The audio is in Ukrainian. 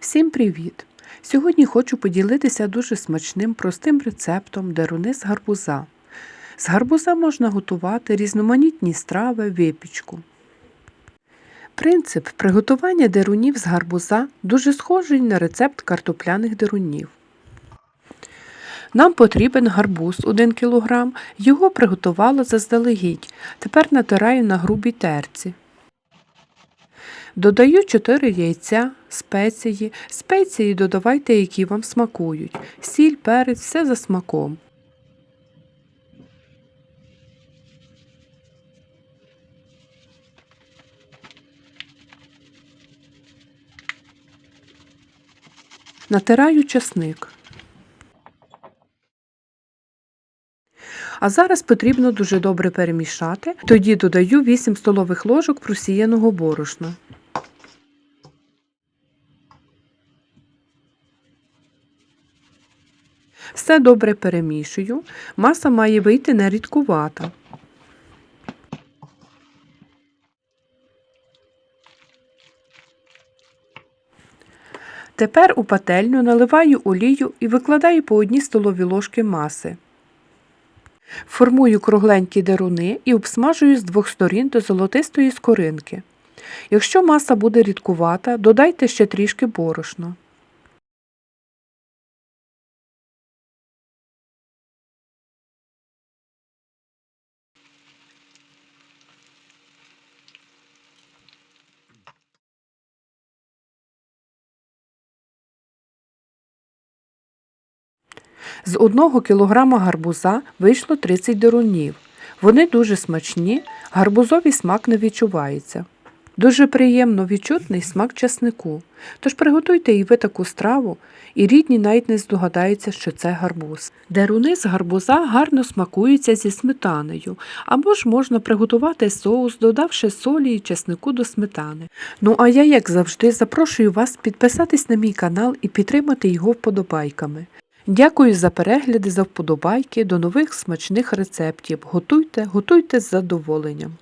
Всім привіт! Сьогодні хочу поділитися дуже смачним простим рецептом деруни з гарбуза. З гарбуза можна готувати різноманітні страви, випічку. Принцип приготування дерунів з гарбуза дуже схожий на рецепт картопляних дерунів. Нам потрібен гарбуз 1 кг, його приготувала заздалегідь. Тепер натираю на грубій терці. Додаю 4 яйця, спеції. Спеції додавайте, які вам смакують. Сіль, перець, все за смаком. Натираю часник. А зараз потрібно дуже добре перемішати. Тоді додаю 8 столових ложок просіяного борошна. Все добре перемішую. Маса має вийти не рідкувата. Тепер у пательню наливаю олію і викладаю по одній столовій ложки маси. Формую кругленькі деруни і обсмажую з двох сторін до золотистої скоринки. Якщо маса буде рідкувата, додайте ще трішки борошна. З 1 кг гарбуза вийшло 30 дерунів. Вони дуже смачні, гарбузовий смак не відчувається. Дуже приємно відчутний смак часнику. Тож приготуйте і ви таку страву, і рідні навіть не здогадаються, що це гарбуз. Деруни з гарбуза гарно смакуються зі сметаною, або ж можна приготувати соус, додавши солі і чеснику до сметани. Ну а я, як завжди, запрошую вас підписатись на мій канал і підтримати його вподобайками. Дякую за перегляди, за вподобайки. До нових смачних рецептів. Готуйте, готуйте з задоволенням.